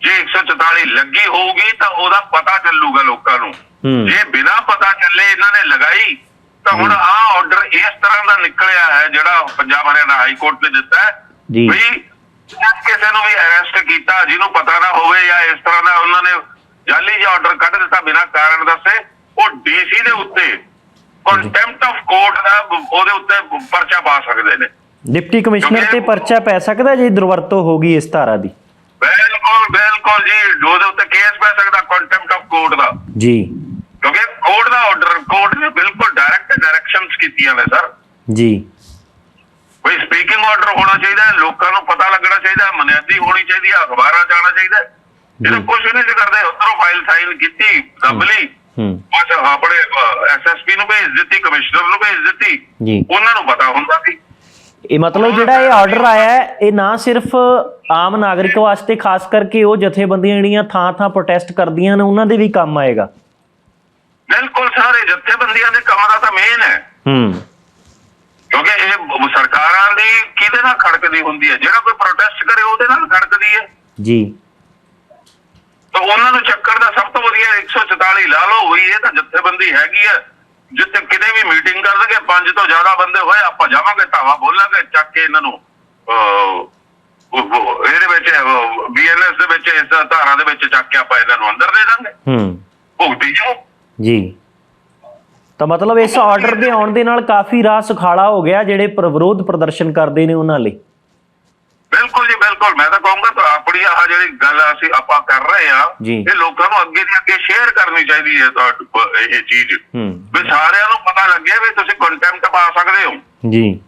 ਜੇ 144 ਲੱਗੀ ਹੋਊਗੀ ਤਾਂ ਉਹਦਾ ਪਤਾ ਚੱਲੂਗਾ ਲੋਕਾਂ ਨੂੰ। ਜੇ ਬਿਨਾ ਪਤਾ ਚੱਲੇ ਇਹਨਾਂ ਨੇ ਲਗਾਈ ਤਾਂ ਹੁਣ ਆਹ ਆਰਡਰ ਇਸ ਤਰ੍ਹਾਂ ਦਾ ਨਿਕਲਿਆ ਹੈ ਜਿਹੜਾ ਪੰਜਾਬ ਹਰਿਆਣਾ ਹਾਈ ਕੋਰਟ ਨੇ ਦਿੱਤਾ ਹੈ ਜੀ। ਵੀ ਕਿਸੇ ਨੂੰ ਵੀ ਅਰੈਸਟ ਕੀਤਾ ਜਿਹਨੂੰ ਪਤਾ ਨਾ ਹੋਵੇ ਜਾਂ ਇਸ ਤਰ੍ਹਾਂ ਦਾ ਉਹਨਾਂ ਨੇ ਜਾਲੀ ਜਿਹਾ ਆਰਡਰ ਕੱਢ ਦਿੱਤਾ ਬਿਨਾ ਕਾਰਨ ਦੱਸੇ ਉਹ ਡੀਸੀ ਦੇ ਉੱਤੇ ਕੰਟੈਂਪਟ ਆਫ ਕੋਰਟ ਦਾ ਉਹਦੇ ਉੱਤੇ ਪਰਚਾ ਪਾ ਸਕਦੇ ਨੇ। ਡਿਪਟੀ ਕਮਿਸ਼ਨਰ ਤੇ ਪਰਚਾ ਪੈ ਸਕਦਾ ਜੇ ਦੁਰਵਰਤੋਂ ਹੋਗੀ ਇਸ ਧਾਰਾ ਦੀ। ਬਿਲਕੁਲ ਬਿਲਕੁਲ ਜੀ। ਉਹਦੇ ਉੱਤੇ ਕੇਸ ਪੈ ਸਕਦਾ ਕੰਟੈਂਪਟ ਆਫ ਕੋਰਟ ਦਾ। ਜੀ। ਕਿਉਂਕਿ ਕੋਰਟ ਦਾ ਆਰਡਰ ਕੋਰਟ ਨੇ ਬਿਲਕੁਲ ਡਾਇਰੈਕਟ ਡਾਇਰੈਕਸ਼ਨਸ ਕੀਤੀਆਂ ਨੇ ਸਰ ਜੀ। ਕੋਈ ਸਪੀਕਿੰਗ ਆਰਡਰ ਹੋਣਾ ਚਾਹੀਦਾ ਲੋਕਾਂ ਨੂੰ ਪਤਾ ਲੱਗਣਾ ਚਾਹੀਦਾ ਮਨਿਆਦੀ ਹੋਣੀ ਚਾਹੀਦੀ ਹੈ ਅਖਬਾਰਾਂ ਆਉਣਾ ਚਾਹੀਦਾ ਹੈ। ਇਹਨੂੰ ਜੀ। ਕੁਝ ਨਹੀਂ ਕਰਦੇ ਉਧਰੋਂ ਫਾਈਲ ਸਾਈਨ ਕੀਤੀ ਦੱਬ ਲਈ। ਹੂੰ ਬਸ ਆਪਣੇ ਐਸਐਸਪੀ ਨੂੰ ਭੇਜ ਦਿੱਤੀ ਕਮਿਸ਼ਨਰ ਨੂੰ ਭੇਜ ਦਿੱਤੀ। ਜੀ। ਉਹਨਾਂ ਨੂੰ ਪਤਾ ਹੁੰਦਾ ਸੀ। ਇਹ ਮਤਲਬ ਜਿਹੜਾ ਇਹ ਆਰਡਰ ਆਇਆ ਹੈ ਇਹ ਨਾ ਸਿਰਫ ਆਮ ਨਾਗਰਿਕ ਵਾਸਤੇ ਖਾਸ ਕਰਕੇ ਉਹ ਜਥੇਬੰਦੀਆਂ ਜਿਹੜੀਆਂ ਥਾਂ-ਥਾਂ ਪ੍ਰੋਟੈਸਟ ਕਰਦੀਆਂ ਨੇ ਉਹਨਾਂ ਦੇ ਵੀ ਕੰਮ ਆਏਗਾ। ਬਿਲਕੁਲ ਸਾਰੇ ਜਥੇਬੰਦੀਆਂ ਦੇ ਕੰਮ ਦਾ ਤਾਂ ਮੇਨ ਹੈ। ਹੂੰ। ਕਿਉਂਕਿ ਇਹ ਸਰਕਾਰਾਂ ਦੀ ਕਿਹਦੇ ਨਾਲ ਖੜਕਦੀ ਹੁੰਦੀ ਹੈ? ਜਿਹੜਾ ਕੋਈ ਪ੍ਰੋਟੈਸਟ ਕਰੇ ਉਹਦੇ ਨਾਲ ਖੜਕਦੀ ਹੈ। ਜੀ। ਤਾਂ ਉਹਨਾਂ ਨੂੰ ਚੱਕਰ ਦਾ ਸਭ ਤੋਂ ਵਧੀਆ 144 ਲਾ ਲਓ ਹੋਈ ਇਹ ਤਾਂ ਜਥੇਬੰਦੀ ਹੈਗੀ ਹੈ। ਜਿੱਥੇ ਕਿਤੇ ਵੀ ਮੀਟਿੰਗ ਕਰ ਲਗੇ ਪੰਜ ਤੋਂ ਜ਼ਿਆਦਾ ਬੰਦੇ ਹੋਏ ਆਪਾਂ ਜਾਵਾਂਗੇ ਧਾਵਾ ਬੋਲਾਂਗੇ ਚੱਕ ਕੇ ਇਹਨਾਂ ਨੂੰ ਇਹਦੇ ਵਿੱਚ ਬੀਐਨਐਸ ਦੇ ਵਿੱਚ ਇਸ ਧਾਰਾ ਦੇ ਵਿੱਚ ਚੱਕ ਕੇ ਆਪਾਂ ਇਹਨਾਂ ਨੂੰ ਅੰਦਰ ਦੇ ਦਾਂਗੇ। ਹੂੰ। ਭੁਗਤੀ ਜਾਓ ਜੀ। ਤਾਂ ਮਤਲਬ ਇਸ ਆਰਡਰ ਦੇ ਆਉਣ ਦੇ ਨਾਲ ਕਾਫੀ ਰਾਹ ਸੁਖਾਲਾ ਹੋ ਗਿਆ ਜਿਹੜੇ ਵਿਰੋਧ ਪ੍ਰਦਰਸ਼ਨ ਕਰਦੇ ਨੇ ਉਹਨਾਂ ਲਈ। ਬਿਲਕੁਲ ਜੀ ਬਿਲਕੁਲ। ਮੈਂ ਤਾਂ ਕਹੂੰਗਾ ਤਾਂ ਆਪਣੀ ਆਹ ਜਿਹੜੀ ਗੱਲ ਅਸੀਂ ਆਪਾਂ ਕਰ ਰਹੇ ਆ। ਇਹ ਲੋਕਾਂ ਨੂੰ ਅੱਗੇ ਦੀ ਅੱਗੇ ਸ਼ੇਅਰ ਕਰਨੀ ਚਾਹੀਦੀ ਹੈ ਤੁਹਾਡੀ ਇਹ ਚੀਜ਼। ਹੂੰ। ਵੀ ਸਾਰਿਆਂ ਨੂੰ ਪਤਾ ਲੱਗੇ ਵੀ ਤੁਸੀਂ ਕੰਟੈਂਪਟ ਪਾ ਸਕਦੇ ਹੋ। ਜੀ।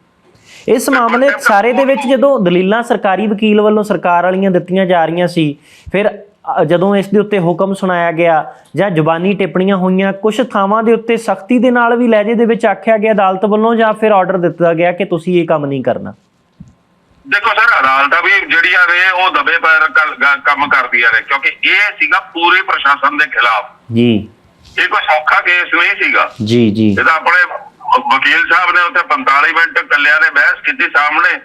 ਇਸ ਮਾਮਲੇ ਸਾਰੇ ਦੇ ਵਿੱਚ ਜਦੋਂ ਦਲੀਲਾਂ ਸਰਕਾਰੀ ਵਕੀਲ ਵੱਲੋਂ ਸਰਕਾਰ ਵਾਲੀਆਂ ਦਿੱਤੀਆਂ ਜਾ ਰਹੀਆਂ ਸੀ ਫਿਰ ਜਦੋਂ ਇਸ ਦੇ ਉੱਤੇ ਹੁਕਮ ਸੁਣਾਇਆ ਗਿਆ ਜਾਂ ਜ਼ੁਬਾਨੀ ਟਿੱਪਣੀਆਂ ਹੋਈਆਂ ਕੁਝ ਥਾਵਾਂ ਦੇ ਉੱਤੇ ਸਖਤੀ ਦੇ ਨਾਲ ਵੀ ਲਹਿਜੇ ਦੇ ਵਿੱਚ ਆਖਿਆ ਗਿਆ ਅਦਾਲਤ ਵੱਲੋਂ ਜਾਂ ਫਿਰ ਆਰਡਰ ਦਿੱਤਾ ਗਿਆ ਕਿ ਤੁਸੀਂ ਇਹ ਕੰਮ ਨਹੀਂ ਕਰਨਾ। ਦੇਖੋ ਸਰ ਅਦਾਲਤਾਂ ਵੀ ਜਿਹੜੀਆਂ ਨੇ ਉਹ ਦਬੇ ਪੈਰ ਕੰਮ ਕਰਦੀਆਂ ਨੇ ਕਿਉਂਕਿ ਇਹ ਸੀਗਾ ਪੂਰੇ ਪ੍ਰਸ਼ਾਸਨ ਦੇ ਖਿਲਾਫ। ਜੀ। ਇਹ ਕੋਈ ਸੌਖਾ ਕੇਸ ਨਹੀਂ ਸੀਗਾ। ਜੀ ਜੀ। ਇਹ ਤਾਂ ਆਪਣੇ ਵਕੀਲ ਸਾਹਿਬ ਨੇ ਉੱਥੇ 45 ਮਿੰਟ ਕੱਲਿਆਂ ਨੇ ਬਹਿਸ ਕੀਤੀ ਸਾਹਮਣੇ।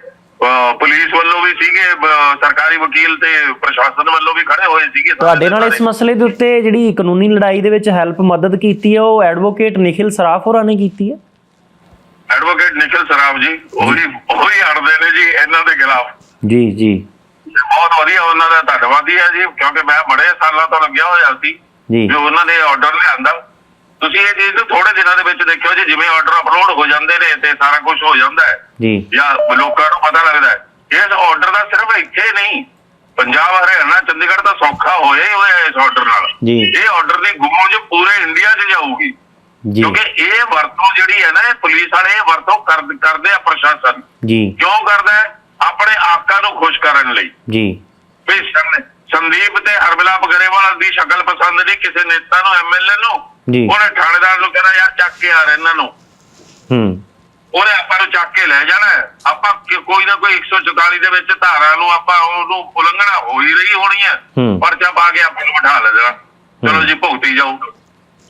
ਪੁਲਿਸ ਵੱਲੋਂ ਵੀ ਸੀਗੇ ਸਰਕਾਰੀ ਵਕੀਲ ਤੇ ਪ੍ਰਸ਼ਾਸਨ ਵੱਲੋਂ ਵੀ ਖੜੇ ਹੋਏ ਸੀਗੇ ਤੁਹਾਡੇ ਨਾਲ ਇਸ ਮਸਲੇ ਦੇ ਉੱਤੇ ਜਿਹੜੀ ਕਾਨੂੰਨੀ ਲੜਾਈ ਦੇ ਵਿੱਚ ਹੈਲਪ ਮਦਦ ਕੀਤੀ ਹੈ ਉਹ ਐਡਵੋਕੇਟ ਨਿਖਿਲ ਸਰਾਫ ਹੋਰਾਂ ਨੇ ਕੀਤੀ ਹੈ ਐਡਵੋਕੇਟ ਨਿਖਿਲ ਸਰਾਫ ਜੀ ਉਹ ਉਹ ਅੜਦੇ ਨੇ ਜੀ ਇਹਨਾਂ ਦੇ ਖਿਲਾਫ। ਜੀ ਜੀ। ਬਹੁਤ ਵਧੀਆ ਉਹਨਾਂ ਦਾ ਧੰਨਵਾਦੀ ਹੈ ਜੀ ਕਿਉਂਕਿ ਮੈਂ ਬੜੇ ਸਾਲਾਂ ਤੋਂ ਲੱਗਿਆ ਹੋਇਆ ਸੀ ਜੀ। ਜੋ ਉਹਨਾਂ ਨੇ ਆਰਡਰ ਲਿਆਂਦਾ। ਤੁਸੀਂ ਇਹ ਚੀਜ਼ ਨੂੰ ਥੋੜੇ ਦਿਨਾਂ ਦੇ ਵਿੱਚ ਦੇਖਿਓ ਜੀ ਜਿਵੇਂ ਆਰਡਰ ਅਪਲੋਡ ਹੋ ਜਾਂਦੇ ਨੇ ਤੇ ਸਾਰਾ ਕੁਝ ਹੋ ਜਾਂਦਾ ਹੈ। ਜੀ। ਜਾਂ ਲੋਕਾਂ ਨੂੰ ਪਤਾ ਲੱਗਦਾ ਹੈ। ਇਸ ਆਰਡਰ ਦਾ ਸਿਰਫ ਇੱਥੇ ਨਹੀਂ ਪੰਜਾਬ ਹਰਿਆਣਾ ਚੰਡੀਗੜ੍ਹ ਤਾਂ ਸੌਖਾ ਹੋਇਆ ਹੀ ਹੋਇਆ ਇਸ ਆਰਡਰ ਨਾਲ। ਜੀ। ਇਹ ਆਰਡਰ ਦੀ ਗੂੰਜ ਪੂਰੇ ਇੰਡੀਆ 'ਚ ਜਾਊਗੀ। ਕਿਉਂਕਿ ਇਹ ਵਰਤੋਂ ਜਿਹੜੀ ਹੈ ਨਾ ਇਹ ਪੁਲਿਸ ਵਾਲੇ ਇਹ ਵਰਤੋਂ ਕਰ- ਕਰਦੇ ਆ ਪ੍ਰਸ਼ਾਸਨ। ਜੀ। ਕਿਉਂ ਕਰਦਾ ਹੈ? ਆਪਣੇ ਆਕਾ ਨੂੰ ਖੁਸ਼ ਕਰਨ ਲਈ। ਜੀ। ਵੀ ਸੰਦ- ਸੰਦੀਪ ਤੇ ਹਰਮਿਲਾਪ ਗਰੇਵਾਲ ਦੀ ਸ਼ਕਲ ਪਸੰਦ ਨਹੀਂ ਕਿਸੇ ਨੇਤਾ ਨੂੰ ਐਮਐਲਏ ਨੂੰ। ਜੀ। ਉਹਨੇ ਥਾਣੇਦਾਰ ਨੂੰ ਕਹਿੰਦਾ ਯਾਰ ਚੱਕ ਕੇ ਆ ਰਹੇ ਇਹਨਾਂ ਨੂੰ। ਹੂੰ। ਉਹਨੇ ਆਪਾਂ ਨੂੰ ਚੱਕ ਕੇ ਲੈ ਜਾਣਾ। ਆਪਾਂ ਕੋਈ ਨਾ ਕੋਈ 144 ਦੇ ਵਿੱਚ ਧਾਰਾ ਨੂੰ ਆਪਾਂ ਉਹਨੂੰ ਉਲੰਘਣਾ ਹੋ ਹੀ ਰਹੀ ਹੋਣੀ ਹੈ। ਹੂੰ। ਪਰਚਾ ਪਾ ਕੇ ਆਪਾਂ ਨੂੰ ਬਿਠਾ ਲੈ ਦੇਣਾ। ਚਲੋ ਜੀ ਭੁਗਤੀ ਜਾਓ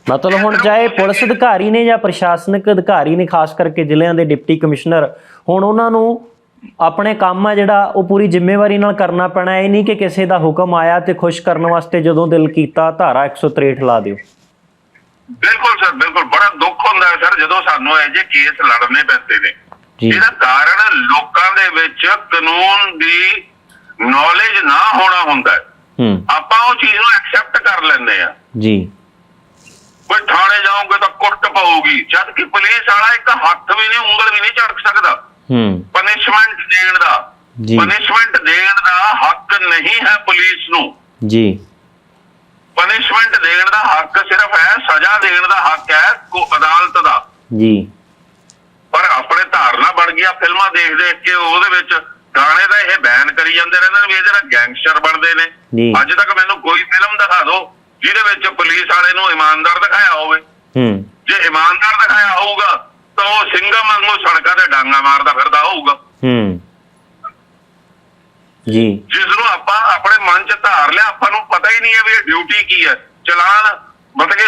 ਮਤਲਬ ਹੁਣ ਚਾਹੇ ਪੁਲਿਸ ਅਧਿਕਾਰੀ ਨੇ ਜਾਂ ਪ੍ਰਸ਼ਾਸਨਿਕ ਅਧਿਕਾਰੀ ਨੇ ਖਾਸ ਕਰਕੇ ਜ਼ਿਲ੍ਹਿਆਂ ਦੇ ਡਿਪਟੀ ਕਮਿਸ਼ਨਰ ਹੁਣ ਉਹਨਾਂ ਨੂੰ ਆਪਣੇ ਕੰਮ ਆ ਜਿਹੜਾ ਉਹ ਪੂਰੀ ਜ਼ਿੰਮੇਵਾਰੀ ਨਾਲ ਕਰਨਾ ਪੈਣਾ। ਇਹ ਨਹੀਂ ਕਿ ਕਿਸੇ ਦਾ ਹੁਕਮ ਆਇਆ ਤੇ ਖੁਸ਼ ਕਰਨ ਵਾਸਤੇ ਜਦੋਂ ਦਿਲ ਕੀਤਾ ਧਾਰਾ 163 ਲਾ ਦਿਓ। ਬਿਲਕੁਲ ਸਰ ਬਿਲਕੁਲ। ਬੜਾ ਦੁੱਖ ਹੁੰਦਾ ਹੈ ਸਰ ਜਦੋਂ ਸਾਨੂੰ ਇਹ ਜੇ ਕੇਸ ਲੜਨੇ ਪੈਂਦੇ ਨੇ। ਇਹਦਾ ਕਾਰਨ ਲੋਕਾਂ ਦੇ ਵਿੱਚ ਕਾਨੂੰਨ ਦੀ ਨੌਲੇਜ ਨਾ ਹੋਣਾ ਹੁੰਦਾ ਹੈ। ਆਪਾਂ ਉਹ ਚੀਜ਼ ਨੂੰ ਐਕਸੈਪਟ ਕਰ ਲੈਂਦੇ ਆ ਜੀ। ਕੋਈ ਥਾਣੇ ਜਾਓਗੇ ਤਾਂ ਕੁੱਟ ਪਊਗੀ। ਜਦ ਕਿ ਪੁਲਿਸ ਵਾਲਾ ਇੱਕ ਹੱਥ ਵੀ ਨਹੀਂ ਉਂਗਲ ਵੀ ਨਹੀਂ ਝੜਕ ਸਕਦਾ। ਹੂੰ। ਪਨਿਸ਼ਮੈਂਟ ਦੇਣ ਦਾ। ਜੀ। ਪਨਿਸ਼ਮੈਂਟ ਦੇਣ ਦਾ ਹੱਕ ਨਹੀਂ ਹੈ ਪੁਲਿਸ ਨੂੰ। ਜੀ। ਪਨਿਸ਼ਮੈਂਟ ਦੇਣ ਦਾ ਹੱਕ ਸਿਰਫ ਹੈ ਸਜ਼ਾ ਦੇਣ ਦਾ ਹੱਕ ਹੈ ਕੋ ਅਦਾਲਤ ਦਾ। ਜੀ। ਪਰ ਆਪਣੇ ਧਾਰਨਾ ਬਣ ਗਿਆ ਫਿਲਮਾਂ ਦੇਖ ਦੇਖ ਕੇ ਉਹਦੇ ਵਿੱਚ ਗਾਣੇ ਦਾ ਇਹ ਬੈਨ ਕਰੀ ਜਾਂਦੇ ਰਹਿੰਦੇ ਨੇ ਵੀ ਇਹ ਜਿਹੜਾ ਗੈਂਗਸਟਰ ਬਣਦੇ। ਨੇ। ਅੱਜ ਤੱਕ ਮੈਨੂੰ ਕੋਈ ਫਿਲਮ ਦਿਖਾ ਦਿਓ। ਜਿਹਦੇ ਵਿੱਚ ਪੁਲਿਸ ਵਾਲੇ ਨੂੰ ਇਮਾਨਦਾਰ ਦਿਖਾਇਆ ਹੋਵੇ। ਹੂੰ। ਜੇ ਇਮਾਨਦਾਰ ਦਿਖਾਇਆ ਹੋਊਗਾ ਤਾਂ ਉਹ ਸਿੰਘਮ ਵਾਂਗੂ ਸੜਕਾਂ ਤੇ ਡਾਂਗਾ ਮਾਰਦਾ ਫਿਰਦਾ ਹੋਊਗਾ। ਹੂੰ। ਜੀ। ਜਿਸ ਨੂੰ ਆਪਾਂ ਆਪਣੇ ਮਨ 'ਚ ਧਾਰ ਲਿਆ ਆਪਾਂ ਨੂੰ ਪਤਾ ਹੀ ਨਹੀਂ ਹੈ ਵੀ ਇਹ ਡਿਊਟੀ ਕੀ ਹੈ। ਚਲਾਨ ਮਤਲਬ ਕਿ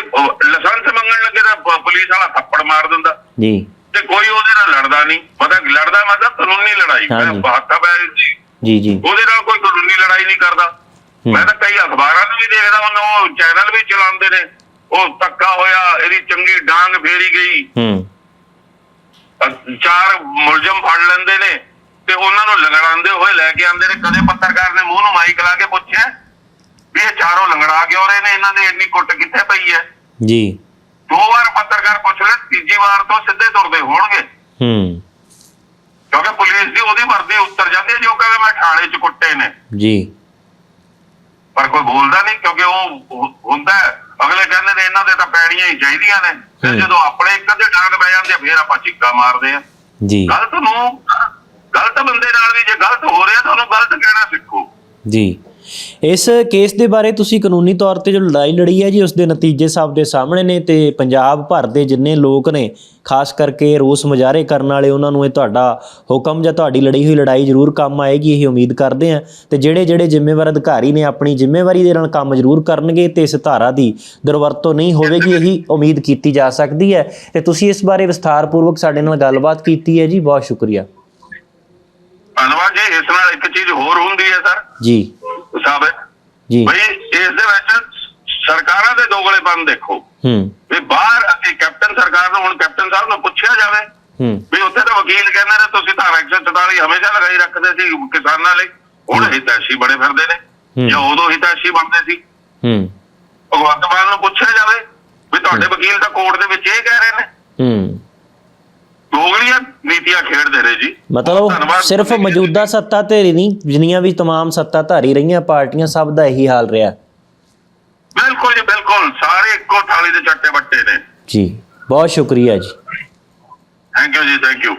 ਲਾਇਸੈਂਸ ਮੰਗਣ ਲੱਗੇ ਤਾਂ ਪੁਲਿਸ ਵਾਲਾ ਥੱਪੜ ਮਾਰ ਦਿੰਦਾ। ਜੀ। ਤੇ ਕੋਈ ਉਹਦੇ ਨਾਲ ਲੜਦਾ ਨਹੀਂ। ਪਤਾ ਲੜਦਾ ਮਤਲਬ ਕਾਨੂੰਨੀ ਲੜਾਈ। ਬਾਤਾਂ ਬੈ ਜੀ ਜੀ। ਉਹਦੇ ਨਾਲ ਕੋਈ ਕਾਨੂੰਨੀ ਲੜਾਈ ਨਹੀਂ ਕਰਦਾ। ਮੈਂ ਤਾਂ ਕਈ ਅਖਬਾਰਾਂ ਨੂੰ ਵੀ ਦੇਖਦਾ ਉਹਨਾਂ ਉਹ ਚੈਨਲ ਵੀ ਚਲਾਉਂਦੇ ਨੇ। ਉਹ ਧੱਕਾ ਹੋਇਆ ਇਹਦੀ ਚੰਗੀ ਡਾਂਗ ਫੇਰੀ ਗਈ। ਹੂੰ। ਚਾਰ ਮੁਲਜ਼ਮ ਫੜ ਲੈਂਦੇ ਨੇ ਤੇ ਉਹਨਾਂ ਨੂੰ ਲੰਗੜਾਉਂਦੇ ਹੋਏ ਲੈ ਕੇ ਆਉਂਦੇ ਨੇ। ਕਦੇ ਪੱਤਰਕਾਰ ਨੇ ਮੂੰਹ ਨੂੰ ਮਾਈਕ ਲਾ ਕੇ ਪੁੱਛਿਆ ਵੀ ਇਹ ਚਾਰੋਂ ਲੰਗੜਾ ਕਿਉਂ ਰਹੇ ਨੇ? ਇਹਨਾਂ ਦੀ ਇੰਨੀ ਕੁੱਟ ਕਿੱਥੇ ਪਈ ਹੈ? ਜੀ। ਦੋ ਵਾਰ ਪੱਤਰਕਾਰ ਪੁੱਛ ਲੈ ਤੀਜੀ ਵਾਰ ਤੋਂ ਸਿੱਧੇ ਤੁਰਦੇ ਹੋਣਗੇ। ਹੂੰ। ਕਿਉਂਕਿ ਪੁਲਿਸ ਦੀ ਉਹਦੀ ਵਰਦੀ ਉੱਤਰ ਜਾਂਦੀ ਹੈ ਜੋ ਕਹੇ ਮੈਂ ਥਾਣੇ 'ਚ ਕੁੱਟੇ ਨੇ। ਜੀ। ਪਰ ਕੋਈ ਬੋਲਦਾ ਨਹੀਂ ਕਿਉਂਕਿ ਉਹ ਹੁੰਦਾ। ਅਗਲੇ ਕਹਿੰਦੇ ਨੇ ਇਹਨਾਂ ਦੇ ਤਾਂ ਪੈੜੀਆਂ ਹੀ ਚਾਹੀਦੀਆਂ ਨੇ। ਫਿਰ। ਜਦੋਂ ਆਪਣੇ ਇੱਕ ਅੱਧੇ ਡਾਂਗ ਪੈ ਜਾਂਦੇ ਫਿਰ ਆਪਾਂ ਚਿੱਕਾ ਮਾਰਦੇ ਆ। ਜੀ। ਗਲਤ ਨੂੰ ਗਲਤ ਬੰਦੇ ਨਾਲ ਵੀ ਜੇ ਗਲਤ ਹੋ ਰਿਹਾ ਤਾਂ ਉਹਨੂੰ ਗਲਤ ਕਹਿਣਾ ਸਿੱਖੋ। ਜੀ। ਇਸ ਕੇਸ ਦੇ ਬਾਰੇ ਤੁਸੀਂ ਕਾਨੂੰਨੀ ਤੌਰ ਤੇ ਜੋ ਲੜਾਈ ਲੜੀ ਹੈ ਜੀ ਉਸ ਦੇ ਨਤੀਜੇ ਸਭ ਦੇ ਸਾਹਮਣੇ ਨੇ ਤੇ ਪੰਜਾਬ ਭਰ ਦੇ ਜਿੰਨੇ ਲੋਕ ਨੇ ਖਾਸ ਕਰਕੇ ਰੋਸ ਮੁਜ਼ਾਹਰੇ ਕਰਨ ਵਾਲੇ ਉਹਨਾਂ ਨੂੰ ਇਹ ਤੁਹਾਡਾ ਹੁਕਮ ਜਾਂ ਤੁਹਾਡੀ ਲੜੀ ਹੋਈ ਲੜਾਈ ਜ਼ਰੂਰ ਕੰਮ ਆਏਗੀ ਇਹ ਉਮੀਦ ਕਰਦੇ ਆ ਤੇ ਜਿਹੜੇ ਜਿਹੜੇ ਜ਼ਿੰਮੇਵਾਰ ਅਧਿਕਾਰੀ ਨੇ ਆਪਣੀ ਜ਼ਿੰਮੇਵਾਰੀ ਦੇ ਨਾਲ ਕੰਮ ਜ਼ਰੂਰ ਕਰਨਗੇ ਤੇ ਇਸ ਧਾਰਾ ਦੀ ਦੁਰਵਰਤੋਂ ਨਹੀਂ ਹੋਵੇਗੀ ਇਹੀ ਉਮੀਦ ਕੀਤੀ ਜਾ ਸਕਦੀ ਹੈ। ਤੇ ਤੁਸੀਂ ਇਸ ਬਾਰੇ ਵਿਸਥਾਰਪੂਰਵਕ ਸਾਡੇ ਨਾਲ ਗੱਲਬਾਤ ਕੀਤੀ ਹੈ ਜੀ ਬਹੁਤ ਸ਼ੁਕਰੀਆ। ਧੰਨਵਾਦ ਜੀ ਇਸ ਨਾਲ ਇੱਕ ਚੀਜ਼ ਹੋਰ ਹੁੰਦੀ ਹੈ ਸਰ। ਜੀ। ਸਾਬਤ ਜੀ। ਬਈ ਇਸ ਦੇ ਵਿੱਚ ਸਰਕਾਰਾਂ ਦੇ ਦੋਗਲੇਪਨ ਦੇਖੋ। ਹੂੰ। ਵੀ ਬਾਹਰ ਅਸੀਂ ਕੈਪਟਨ ਸਰਕਾਰ ਨੂੰ ਹੁਣ ਕੈਪਟਨ ਸਾਹਿਬ ਨੂੰ ਪੁੱਛਿਆ ਜਾਵੇ। ਹੂੰ। ਵੀ ਉੱਥੇ ਤਾਂ ਵਕੀਲ ਕਹਿੰਦੇ ਨੇ ਤੁਸੀਂ ਧਾਰਾ 144 ਹਮੇਸ਼ਾ ਲਗਾਈ ਰੱਖਦੇ ਸੀ ਕਿਸਾਨਾਂ ਲਈ। ਹੁਣ ਹਿਤੈਸ਼ੀ ਬਣੇ ਫਿਰਦੇ ਨੇ। ਜਾਂ ਉਦੋਂ ਹਿਤੈਸ਼ੀ ਬਣਦੇ ਸੀ। ਹੂੰ। ਭਗਵੰਤ ਮਾਨ ਨੂੰ ਪੁੱਛਿਆ ਜਾਵੇ ਵੀ ਤੁਹਾਡੇ ਵਕੀਲ ਤਾਂ ਕੋਰਟ ਦੇ ਵਿੱਚ ਇਹ ਕਹਿ ਰਹੇ ਨੇ। ਹੂੰ। ਦੋਗਲੀਆਂ ਨੀਤੀਆਂ ਖੇਡਦੇ ਰਹੇ ਜੀ ਮਤਲਬ ਧੰਨਵਾਦ ਸਿਰਫ ਤੁਸੀਂ ਮੌਜੂਦਾ ਸੱਤਾ ਧਾਰੀ ਨਹੀਂ ਜਿੰਨੀਆਂ ਵੀ तमाम ਸੱਤਾ ਧਾਰੀ ਰਹੀਆਂ ਪਾਰਟੀਆਂ ਸਭ ਦਾ ਇਹੀ ਹਾਲ ਰਿਹਾ ਬਿਲਕੁਲ ਜੀ ਬਿਲਕੁਲ ਸਾਰੇ ਇੱਕੋ ਥਾਲੀ ਦੇ ਚੱਟੇ ਬੱਟੇ ਨੇ ਜੀ ਬਹੁਤ ਸ਼ੁਕਰੀਆ ਜੀ ਥੈਂਕ ਯੂ ਜੀ ਥੈਂਕ ਯੂ